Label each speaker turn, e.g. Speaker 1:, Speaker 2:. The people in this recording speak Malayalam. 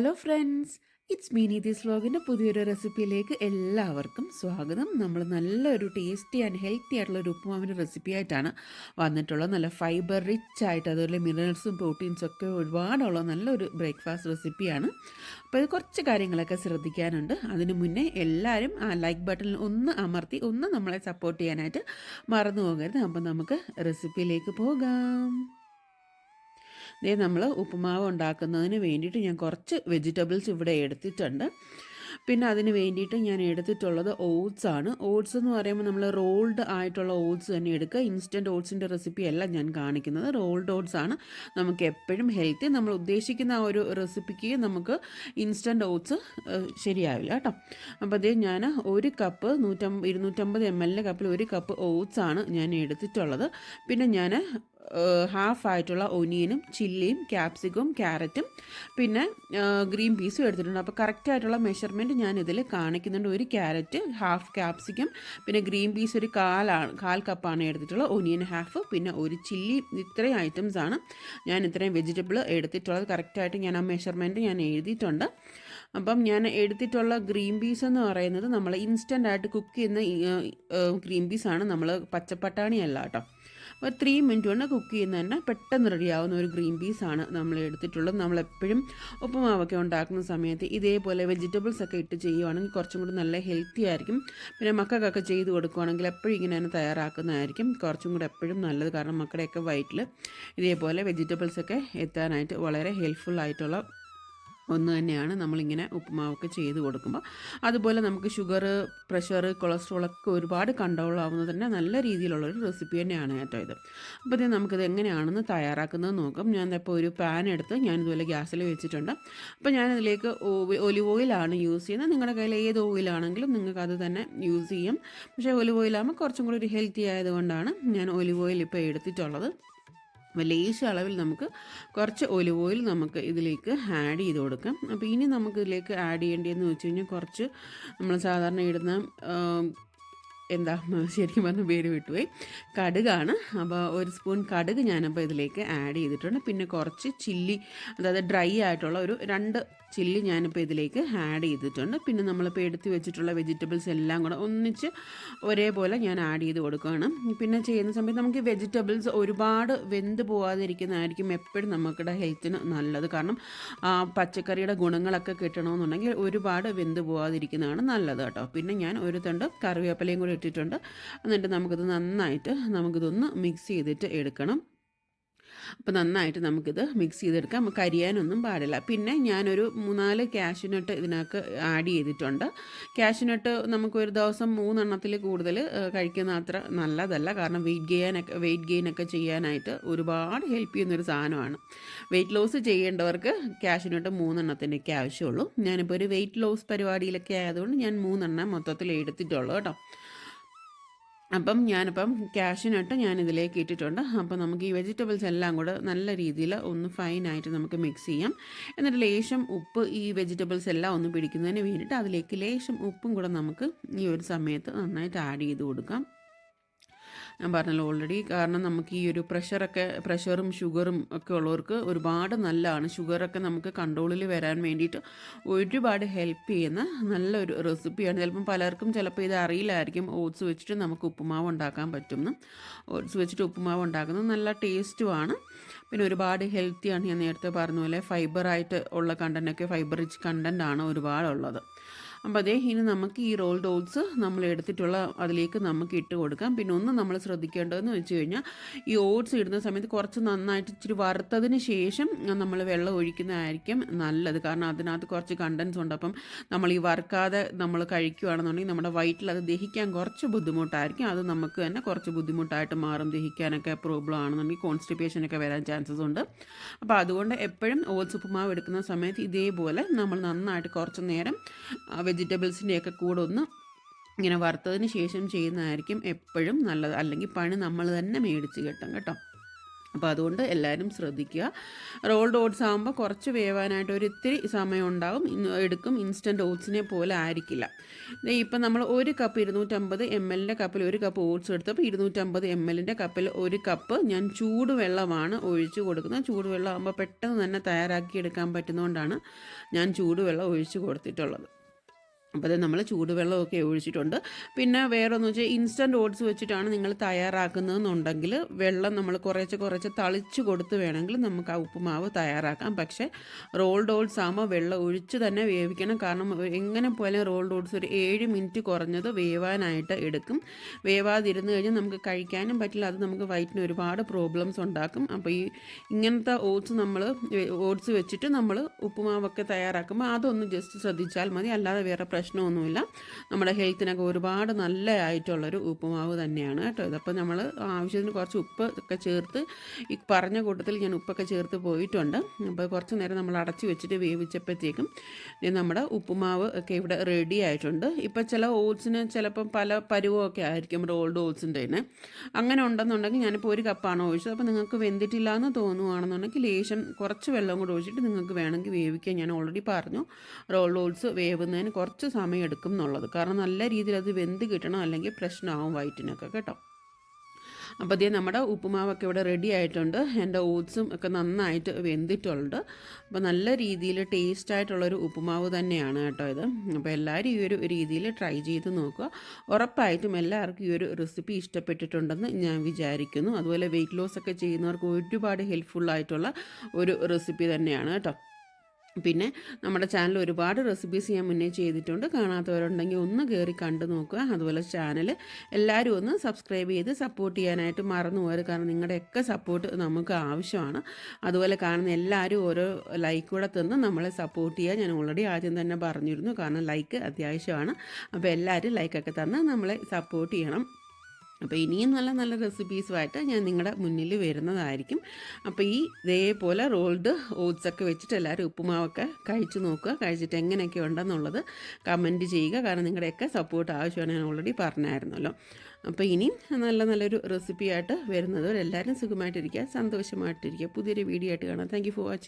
Speaker 1: Hello friends it's Meeni this വ്ലോഗിന്റെ പുതിയൊരു റെസിപ്പിയിലേക്ക് എല്ലാവർക്കും സ്വാഗതം. നമ്മൾ നല്ലൊരു ടേസ്റ്റി ആൻഡ് ഹെൽത്തി ആയിട്ടുള്ള ഒരു ഉപ്പുമാവിന്റെ റെസിപ്പി ആയിട്ടാണ് വന്നിട്ടുള്ളത്. നല്ല ഫൈബർ റിച്ച് ആയിട്ട് അതുപോലെ മിനറൽസും പ്രോട്ടീൻസും ഒക്കെ ഒരുപാടുള്ള നല്ലൊരു ബ്രേക്ക്ഫാസ്റ്റ് റെസിപ്പിയാണ് അപ്പോൾ ഇത് കുറച്ച് കാര്യങ്ങളൊക്കെ ശ്രദ്ധിക്കാനുണ്ട്. അതിന് മുന്നേ എല്ലാവരും ആ ലൈക്ക് ബട്ടണിൽ ഒന്ന് അമർത്തി ഒന്ന് നമ്മളെ സപ്പോർട്ട് ചെയ്യാനായിട്ട് മറന്നു പോകരുത്. അപ്പോൾ നമുക്ക് റെസിപ്പിയിലേക്ക് പോകാം. ഇതേ നമ്മൾ ഉപ്പുമാവ് ഉണ്ടാക്കുന്നതിന് വേണ്ടിയിട്ട് ഞാൻ കുറച്ച് വെജിറ്റബിൾസ് ഇവിടെ എടുത്തിട്ടുണ്ട്. പിന്നെ അതിന് വേണ്ടിയിട്ട് ഞാൻ എടുത്തിട്ടുള്ളത് ഓട്സ് ആണ്. ഓട്സ് എന്ന് പറയുമ്പോൾ നമ്മൾ റോൾഡ് ആയിട്ടുള്ള ഓട്സ് തന്നെ എടുക്കുക. ഇൻസ്റ്റന്റ് ഓട്സിന്റെ റെസിപ്പി അല്ല ഞാൻ കാണിക്കുന്നത്. റോൾഡ് ഓട്സ് ആണ്. നമുക്ക് എപ്പോഴും ഹെൽത്തി നമ്മൾ ഉദ്ദേശിക്കുന്ന ആ ഒരു റെസിപ്പിക്ക് നമുക്ക് ഇൻസ്റ്റന്റ് ഓട്സ് ശരിയാവില്ല കേട്ടോ. അപ്പോൾ അതേ ഞാൻ ഒരു കപ്പ് നൂറ്റമ്പ ഇരുന്നൂറ്റമ്പത് എം എല്ലിന്റെ കപ്പിൽ ഒരു കപ്പ് ഓട്സ് ആണ് ഞാൻ എടുത്തിട്ടുള്ളത്. പിന്നെ ഞാൻ ഹാഫ് ആയിട്ടുള്ള ഒനിയനും ചില്ലിയും ക്യാപ്സിക്കും ക്യാരറ്റും പിന്നെ ഗ്രീൻ പീസും എടുത്തിട്ടുണ്ട്. അപ്പോൾ കറക്റ്റായിട്ടുള്ള മെഷർമെന്റ് ഞാൻ ഇതിൽ കാണിക്കുന്നുണ്ട്. ഒരു ക്യാരറ്റ് ഹാഫ് ക്യാപ്സിക്കം പിന്നെ ഗ്രീൻ പീസ് ഒരു കാലാണ് കാൽ കപ്പാണ് എടുത്തിട്ടുള്ളത് ഒനിയൻ ഹാഫ് പിന്നെ ഒരു ചില്ലി. ഇത്രയും ഐറ്റംസ് ആണ് ഞാൻ ഇത്രയും വെജിറ്റബിൾ എടുത്തിട്ടുള്ളത്. കറക്റ്റായിട്ട് ഞാൻ ആ മെഷർമെന്റ് ഞാൻ എഴുതിയിട്ടുണ്ട്. അപ്പം ഞാൻ എടുത്തിട്ടുള്ള ഗ്രീൻ പീസ് എന്ന് പറയുന്നത് നമ്മൾ ഇൻസ്റ്റന്റ് ആയിട്ട് കുക്ക് ചെയ്യുന്ന ഗ്രീൻ പീസാണ് നമ്മൾ പച്ചപ്പട്ടാണിയല്ല കേട്ടോ. ഒരു ത്രീ മിനിറ്റ് കൊണ്ട് കുക്ക് ചെയ്യുന്ന തന്നെ പെട്ടെന്ന് റെഡിയാവുന്ന ഒരു ഗ്രീൻ പീസാണ് നമ്മൾ എടുത്തിട്ടുള്ളത്. നമ്മളെപ്പോഴും ഉപ്പുമാവൊക്കെ ഉണ്ടാക്കുന്ന സമയത്ത് ഇതേപോലെ വെജിറ്റബിൾസ് ഒക്കെ ഇട്ട് ചെയ്യുവാണെങ്കിൽ കുറച്ചും കൂടി നല്ല ഹെൽത്തി ആയിരിക്കും. പിന്നെ മക്കൾക്കൊക്കെ ചെയ്ത് കൊടുക്കുവാണെങ്കിൽ എപ്പോഴും ഇങ്ങനെ തന്നെ തയ്യാറാക്കുന്നതായിരിക്കും. കുറച്ചും കൂടി എപ്പോഴും നല്ലത്. കാരണം മക്കളുടെയൊക്കെ വയറ്റിൽ ഇതേപോലെ വെജിറ്റബിൾസൊക്കെ എത്താനായിട്ട് വളരെ ഹെൽപ്ഫുൾ ആയിട്ടുള്ള ഒന്ന് തന്നെയാണ് നമ്മളിങ്ങനെ ഉപ്പുമാവൊക്കെ ചെയ്ത് കൊടുക്കുമ്പോൾ അതുപോലെ നമുക്ക് ഷുഗർ പ്രഷർ കൊളസ്ട്രോൾ ഒക്കെ ഒരുപാട് കൺട്രോൾ ആവുന്നത് തന്നെ നല്ല രീതിയിലുള്ളൊരു റെസിപ്പി തന്നെയാണ് കേട്ടോ ഇത്. അപ്പോൾ ഇത് നമുക്കിത് എങ്ങനെയാണെന്ന് തയ്യാറാക്കുന്നത് നോക്കാം. ഞാൻ ഇപ്പോൾ ഒരു പാൻ എടുത്ത് ഞാൻ ഇതുപോലെ ഗ്യാസിൽ വെച്ചിട്ടുണ്ട്. അപ്പോൾ ഞാനതിലേക്ക് ഒലിവ് ഓയിലാണ് യൂസ് ചെയ്യുന്നത്. നിങ്ങളുടെ കയ്യിൽ ഏത് ഓയിലാണെങ്കിലും നിങ്ങൾക്ക് അത് തന്നെ യൂസ് ചെയ്യും. പക്ഷേ ഒലിവ് ഓയിലാകുമ്പോൾ കുറച്ചും കൂടി ഒരു ഹെൽത്തി ആയതുകൊണ്ടാണ് ഞാൻ ഒലിവ് ഓയിൽ ഇപ്പോൾ എടുത്തിട്ടുള്ളത്. ലേശ അളവിൽ നമുക്ക് കുറച്ച് ഒലിവ് ഓയിൽ നമുക്ക് ഇതിലേക്ക് ആഡ് ചെയ്ത് കൊടുക്കാം. അപ്പോൾ ഇനി നമുക്ക് ഇതിലേക്ക് ആഡ് ചെയ്യേണ്ടതെന്ന് വെച്ച് കഴിഞ്ഞാൽ കുറച്ച് നമ്മൾ സാധാരണ ഇടുന്ന എന്താ ശരിക്കും പറഞ്ഞ പേര് വിട്ടുപോയി. കടുകാണ്. അപ്പോൾ ഒരു സ്പൂൺ കടുക് ഞാനപ്പോൾ ഇതിലേക്ക് ആഡ് ചെയ്തിട്ടുണ്ട്. പിന്നെ കുറച്ച് ചില്ലി അതായത് ഡ്രൈ ആയിട്ടുള്ള ഒരു രണ്ട് ചില്ലി ഞാനിപ്പോൾ ഇതിലേക്ക് ആഡ് ചെയ്തിട്ടുണ്ട്. പിന്നെ നമ്മളിപ്പോൾ എടുത്ത് വെച്ചിട്ടുള്ള വെജിറ്റബിൾസ് എല്ലാം കൂടെ ഒന്നിച്ച് ഒരേപോലെ ഞാൻ ആഡ് ചെയ്ത് കൊടുക്കുകയാണ്. പിന്നെ ചെയ്യുന്ന സമയത്ത് നമുക്ക് വെജിറ്റബിൾസ് ഒരുപാട് വെന്ത് പോകാതിരിക്കുന്നതായിരിക്കും എപ്പോഴും നമുക്കിടെ ഹെൽത്തിന് നല്ലത്. കാരണം പച്ചക്കറിയുടെ ഗുണങ്ങളൊക്കെ കിട്ടണമെന്നുണ്ടെങ്കിൽ ഒരുപാട് വെന്ത് പോവാതിരിക്കുന്നതാണ് നല്ലത് കേട്ടോ. പിന്നെ ഞാൻ ഒരു തണ്ട് കറിവേപ്പിലയും കൂടി ഇട്ടിട്ടുണ്ട് എന്നിട്ട് നമുക്കിത് നന്നായിട്ട് നമുക്കിതൊന്ന് മിക്സ് ചെയ്തിട്ട് എടുക്കണം. അപ്പോൾ നന്നായിട്ട് നമുക്കിത് മിക്സ് ചെയ്തെടുക്കാം. നമുക്ക് അരിയാനൊന്നും പാടില്ല. പിന്നെ ഞാനൊരു മൂന്നാൽ ക്യാഷ്യൂനട്ട് ഇതിനകത്ത് ആഡ് ചെയ്തിട്ടുണ്ട്. ക്യാഷ്യൂനട്ട് നമുക്കൊരു ദിവസം മൂന്നെണ്ണത്തിൽ കൂടുതൽ കഴിക്കുന്ന അത്ര നല്ലതല്ല. കാരണം വെയിറ്റ് ഗെയിനൊക്കെ വെയിറ്റ് ഗെയിനൊക്കെ ചെയ്യാനായിട്ട് ഒരുപാട് ഹെൽപ്പ് ചെയ്യുന്നൊരു സാധനമാണ്. വെയിറ്റ് ലോസ് ചെയ്യേണ്ടവർക്ക് ക്യാഷ്യൂനട്ട് മൂന്നെണ്ണത്തിന്റെയൊക്കെ ആവശ്യമുള്ളൂ. ഞാനിപ്പോൾ ഒരു വെയിറ്റ് ലോസ് പരിപാടിയിലൊക്കെ ആയതുകൊണ്ട് ഞാൻ മൂന്നെണ്ണം മൊത്തത്തിൽ എടുത്തിട്ടുള്ളൂ കേട്ടോ. അപ്പം ഞാനിപ്പം ക്യാഷിനായിട്ട് ഞാൻ ഇതിലേക്ക് ഇട്ടിട്ടുണ്ട്. അപ്പം നമുക്ക് ഈ വെജിറ്റബിൾസ് എല്ലാം കൂടെ നല്ല രീതിയിൽ ഒന്ന് ഫൈനായിട്ട് നമുക്ക് മിക്സ് ചെയ്യാം. എന്നിട്ട് ലേശം ഉപ്പ് ഈ വെജിറ്റബിൾസ് എല്ലാം ഒന്ന് പിടിക്കുന്നതിന് വേണ്ടിയിട്ട് അതിലേക്ക് ലേശം ഉപ്പും കൂടെ നമുക്ക് ഈ ഒരു സമയത്ത് നന്നായിട്ട് ആഡ് ചെയ്ത് കൊടുക്കാം. ഞാൻ പറഞ്ഞല്ലോ ഓൾറെഡി കാരണം നമുക്ക് ഈ ഒരു പ്രഷറൊക്കെ പ്രഷറും ഷുഗറും ഒക്കെ ഉള്ളവർക്ക് ഒരുപാട് നല്ലതാണ്. ഷുഗറൊക്കെ നമുക്ക് കൺട്രോളിൽ വരാൻ വേണ്ടിയിട്ട് ഒരുപാട് ഹെൽപ്പ് ചെയ്യുന്ന നല്ലൊരു റെസിപ്പിയാണ് ചിലപ്പം പലർക്കും ചിലപ്പോൾ ഇത് അറിയില്ലായിരിക്കും. ഓട്സ് വെച്ചിട്ട് നമുക്ക് ഉപ്പുമാവ് ഉണ്ടാക്കാൻ പറ്റും ഓട്സ് വെച്ചിട്ട് ഉപ്പുമാവ് ഉണ്ടാക്കുന്നത് നല്ല ടേസ്റ്റുമാണ് പിന്നെ ഒരുപാട് ഹെൽത്തിയാണ് ഞാൻ നേരത്തെ പറഞ്ഞ പോലെ ഫൈബറായിട്ട് ഉള്ള കണ്ടന്റൊക്കെ ഫൈബർ റിച്ച് കണ്ടന്റ് ആണ് ഒരുപാടുള്ളത്. അപ്പോൾ അതേ ഇനി നമുക്ക് ഈ റോൾ ഡോൾസ് നമ്മൾ എടുത്തിട്ടുള്ള അതിലേക്ക് നമുക്ക് ഇട്ട് കൊടുക്കാം. പിന്നെ ഒന്ന് നമ്മൾ ശ്രദ്ധിക്കേണ്ടതെന്ന് വെച്ച് കഴിഞ്ഞാൽ ഈ ഓട്സ് ഇടുന്ന സമയത്ത് കുറച്ച് നന്നായിട്ട് ഇച്ചിരി വറുത്തതിന് ശേഷം നമ്മൾ വെള്ളം ഒഴിക്കുന്നതായിരിക്കും നല്ലത്. കാരണം അതിനകത്ത് കുറച്ച് കണ്ടൻസ് ഉണ്ട്. അപ്പം നമ്മൾ ഈ വറുക്കാതെ നമ്മൾ കഴിക്കുകയാണെന്നുണ്ടെങ്കിൽ നമ്മുടെ വയറ്റിൽ അത് ദഹിക്കാൻ കുറച്ച് ബുദ്ധിമുട്ടായിരിക്കും. അത് നമുക്ക് തന്നെ കുറച്ച് ബുദ്ധിമുട്ടായിട്ട് മാറും. ദഹിക്കാനൊക്കെ പ്രോബ്ലം ആണെന്നുണ്ടെങ്കിൽ കോൺസ്റ്റിപ്പേഷൻ ഒക്കെ വരാൻ ചാൻസസ് ഉണ്ട്. അപ്പോൾ അതുകൊണ്ട് എപ്പോഴും ഓട്സ് ഉപ്പുമാവ് എടുക്കുന്ന സമയത്ത് ഇതേപോലെ നമ്മൾ നന്നായിട്ട് കുറച്ച് നേരം വെജിറ്റബിൾസിന്റെയൊക്കെ കൂടെ ഒന്ന് ഇങ്ങനെ വറുത്തതിന് ശേഷം ചെയ്യുന്നതായിരിക്കും എപ്പോഴും നല്ലത്. അല്ലെങ്കിൽ പണി നമ്മൾ തന്നെ മേടിച്ച് കിട്ടും കേട്ടോ. അപ്പോൾ അതുകൊണ്ട് എല്ലാവരും ശ്രദ്ധിക്കുക. റോൾഡ് ഓട്സ് ആകുമ്പോൾ കുറച്ച് വേവാനായിട്ട് ഒരു ഇത്തിരി സമയം ഉണ്ടാകും എടുക്കും. ഇൻസ്റ്റന്റ് ഓട്സിനെ പോലെ ആയിരിക്കില്ല. ഇപ്പം നമ്മൾ ഒരു കപ്പ് ഇരുന്നൂറ്റമ്പത് എം എല്ലിന്റെ കപ്പിൽ ഒരു കപ്പ് ഓട്സ് എടുത്തപ്പോൾ ഇരുന്നൂറ്റമ്പത് എം എല്ലിന്റെ കപ്പിൽ ഒരു കപ്പ് ഞാൻ ചൂടുവെള്ളമാണ് ഒഴിച്ച് കൊടുക്കുന്നത്. ചൂടുവെള്ളം ആകുമ്പോൾ പെട്ടെന്ന് തന്നെ തയ്യാറാക്കി എടുക്കാൻ പറ്റുന്നതുകൊണ്ടാണ് ഞാൻ ചൂടുവെള്ളം ഒഴിച്ച് കൊടുത്തിട്ടുള്ളത്. അപ്പോൾ അത് നമ്മൾ ചൂടുവെള്ളമൊക്കെ ഒഴിച്ചിട്ടുണ്ട്. പിന്നെ വേറെ ഒന്ന് വെച്ചാൽ ഇൻസ്റ്റന്റ് ഓട്സ് വെച്ചിട്ടാണ് നിങ്ങൾ തയ്യാറാക്കുന്നതെന്നുണ്ടെങ്കിൽ വെള്ളം നമ്മൾ കുറേശ്ശെ കുറച്ച് തളിച്ച് കൊടുത്ത് വേണമെങ്കിൽ നമുക്ക് ആ ഉപ്പുമാവ് തയ്യാറാക്കാം. പക്ഷേ റോൾഡ് ഓട്സ് ആകുമ്പോൾ വെള്ളം ഒഴിച്ച് തന്നെ വേവിക്കണം. കാരണം എങ്ങനെ പോലെ റോൾഡ് ഓട്സ് ഒരു ഏഴ് മിനിറ്റ് കുറഞ്ഞത് വേവാനായിട്ട് എടുക്കും. വേവാതിരുന്ന് കഴിഞ്ഞാൽ നമുക്ക് കഴിക്കാനും പറ്റില്ല. അത് നമുക്ക് വയറ്റിന് ഒരുപാട് പ്രോബ്ലംസ് ഉണ്ടാക്കും. അപ്പോൾ ഈ ഇങ്ങനത്തെ ഓട്സ് നമ്മൾ ഓട്സ് വെച്ചിട്ട് നമ്മൾ ഉപ്പുമാവൊക്കെ തയ്യാറാക്കുമ്പോൾ അതൊന്ന് ജസ്റ്റ് ശ്രദ്ധിച്ചാൽ മതി. അല്ലാതെ വേറെ പ്രശ്നമൊന്നുമില്ല. നമ്മുടെ ഹെൽത്തിനൊക്കെ ഒരുപാട് നല്ല ആയിട്ടുള്ളൊരു ഉപ്പുമാവ് തന്നെയാണ് കേട്ടോ ഇതപ്പോൾ നമ്മൾ ആവശ്യത്തിന് കുറച്ച് ഉപ്പ് ഒക്കെ ചേർത്ത് ഈ പറഞ്ഞ കൂട്ടത്തിൽ ഞാൻ ഉപ്പൊക്കെ ചേർത്ത് പോയിട്ടുണ്ട്. അപ്പോൾ കുറച്ച് നേരം നമ്മൾ അടച്ചു വെച്ചിട്ട് വേവിച്ചപ്പോഴത്തേക്കും നമ്മുടെ ഉപ്പുമാവ് ഒക്കെ ഇവിടെ റെഡി ആയിട്ടുണ്ട്. ഇപ്പോൾ ചില ഓട്സിന് ചിലപ്പം പല പരുവമൊക്കെ ആയിരിക്കും ഓൾഡ് ഓട്സിന്റെ തന്നെ. അങ്ങനെ ഉണ്ടെന്നുണ്ടെങ്കിൽ ഞാനിപ്പോൾ ഒരു കപ്പാണ് ഒഴിച്ചത്. അപ്പോൾ നിങ്ങൾക്ക് വെന്തിട്ടില്ല എന്ന് തോന്നുവാണെന്നുണ്ടെങ്കിൽ ലേശം കുറച്ച് വെള്ളം കൂടെ ഒഴിച്ചിട്ട് നിങ്ങൾക്ക് വേണമെങ്കിൽ വേവിക്കാൻ ഞാൻ ഓൾറെഡി പറഞ്ഞു. റോൾഡ് ഓൾസ് വേവുന്നതിന് കുറച്ച് സമയം എടുക്കും എന്നുള്ളത്. കാരണം നല്ല രീതിയിൽ അത് വെന്ത് കിട്ടണം അല്ലെങ്കിൽ പ്രശ്നമാവും വയറ്റിനൊക്കെ കേട്ടോ. അപ്പോൾ അതേ നമ്മുടെ ഉപ്പുമാവൊക്കെ ഇവിടെ റെഡി ആയിട്ടുണ്ട്. എന്റെ ഓട്സും ഒക്കെ നന്നായിട്ട് വെന്തിട്ടുണ്ട്. അപ്പോൾ നല്ല രീതിയിൽ ടേസ്റ്റ് ആയിട്ടുള്ളൊരു ഉപ്പുമാവ് തന്നെയാണ് കേട്ടോ ഇത്. അപ്പോൾ എല്ലാവരും ഈ ഒരു രീതിയിൽ ട്രൈ ചെയ്ത് നോക്കുക. ഉറപ്പായിട്ടും എല്ലാവർക്കും ഈ ഒരു റെസിപ്പി ഇഷ്ടപ്പെട്ടിട്ടുണ്ടെന്ന് ഞാൻ വിചാരിക്കുന്നു. അതുപോലെ വെയിറ്റ് ലോസ് ഒക്കെ ചെയ്യുന്നവർക്ക് ഒരുപാട് ഹെൽപ്ഫുള്ളായിട്ടുള്ള ഒരു റെസിപ്പി തന്നെയാണ് കേട്ടോ. പിന്നെ നമ്മുടെ ചാനൽ ഒരുപാട് റെസിപ്പീസ് ഞാൻ മുന്നേ ചെയ്തിട്ടുണ്ട്. കാണാത്തവരുണ്ടെങ്കിൽ ഒന്ന് കയറി കണ്ടു നോക്കുക. അതുപോലെ ചാനൽ എല്ലാവരും ഒന്ന് സബ്സ്ക്രൈബ് ചെയ്ത് സപ്പോർട്ട് ചെയ്യാനായിട്ട് മറന്നു പോകരുത്. കാരണം നിങ്ങളുടെയൊക്കെ സപ്പോർട്ട് നമുക്ക് ആവശ്യമാണ്. അതുപോലെ കാണുന്ന എല്ലാവരും ഓരോ ലൈക്ക് കൂടെ തന്ന് നമ്മളെ സപ്പോർട്ട് ചെയ്യുക. ഞാൻ ഓൾറെഡി ആദ്യം തന്നെ പറഞ്ഞിരുന്നു. കാരണം ലൈക്ക് അത്യാവശ്യമാണ്. അപ്പോൾ എല്ലാവരും ലൈക്കൊക്കെ തന്ന് നമ്മളെ സപ്പോർട്ട് ചെയ്യണം. അപ്പോൾ ഇനിയും നല്ല നല്ല റെസിപ്പീസുമായിട്ട് ഞാൻ നിങ്ങളുടെ മുന്നിൽ വരുന്നതായിരിക്കും. അപ്പോൾ ഈ ഇതേപോലെ റോൾഡ് ഓട്സൊക്കെ വെച്ചിട്ട് എല്ലാവരും ഉപ്പുമാവൊക്കെ കഴിച്ചു നോക്കുക കഴിച്ചിട്ട് എങ്ങനെയൊക്കെ ഉണ്ടെന്നുള്ളത് കമന്റ് ചെയ്യുക. കാരണം നിങ്ങളുടെയൊക്കെ സപ്പോർട്ട് ആവശ്യമാണ് ഞാൻ ഓൾറെഡി പറഞ്ഞായിരുന്നല്ലോ. അപ്പോൾ ഇനിയും നല്ല നല്ലൊരു റെസിപ്പിയായിട്ട് വരുന്നത് എല്ലാവരും സുഖമായിട്ടിരിക്കുക സന്തോഷമായിട്ടിരിക്കുക. പുതിയൊരു വീഡിയോ ആയിട്ട് കാണാം. Thank for watching